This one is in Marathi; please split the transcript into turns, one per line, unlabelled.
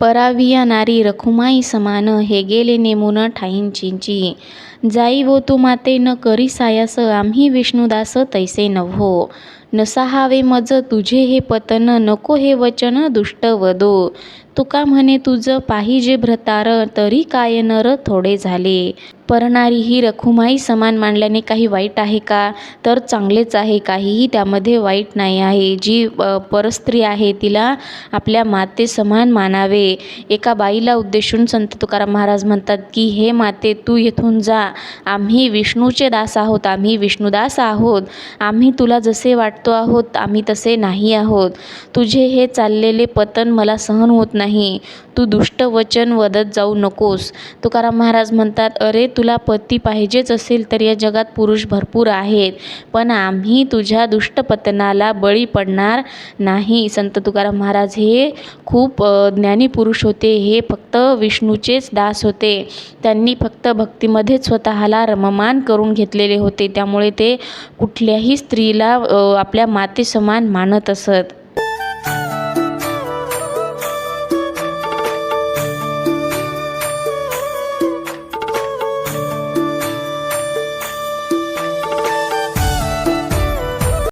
पराविया नारी रखुमाई समान हे गेले नेमून ठाईन चिंची जाई वो तू माते न करी सायास आम्ही विष्णुदास तैसे नव्हो. नसाहावे मज तुझे हे पतन नको हे वचन दुष्ट वदो तुका म्हणे तुझं पाहिजे भ्रतार तरी काय नर थोडे झाले. परणारी ही रखुमाई समान मांडल्याने काही वाईट आहे का? तर चांगलेच आहे काहीही त्यामध्ये वाईट नाही आहे. जी परस्त्री आहे तिला आपल्या माते समान मानावे. एका बाईला उद्देशून संत तुकाराम महाराज म्हणतात की हे माते तू येथून जा. आम्ही विष्णूचे दास आहोत आम्ही विष्णुदास आहोत. आम्ही तुला जसे वाट वाटतो आहोत आम्ही तसे नाही आहोत. तुझे हे चाललेले पतन मला सहन होत नाही. तू दुष्ट वचन वदत जाऊ नकोस. तुकाराम महाराज म्हणतात अरे तुला पती पाहिजेच असेल तर या जगात पुरुष भरपूर आहेत. पण आम्ही तुझ्या दुष्ट पतनाला बळी पडणार नाही. संत तुकाराम महाराज हे खूप ज्ञानी पुरुष होते. हे फक्त विष्णूचेच दास होते. त्यांनी फक्त भक्तीमध्येच स्वतःला रममान करून घेतलेले होते. त्यामुळे ते कुठल्याही स्त्रीला आपल्या मातेसमान मानत असत.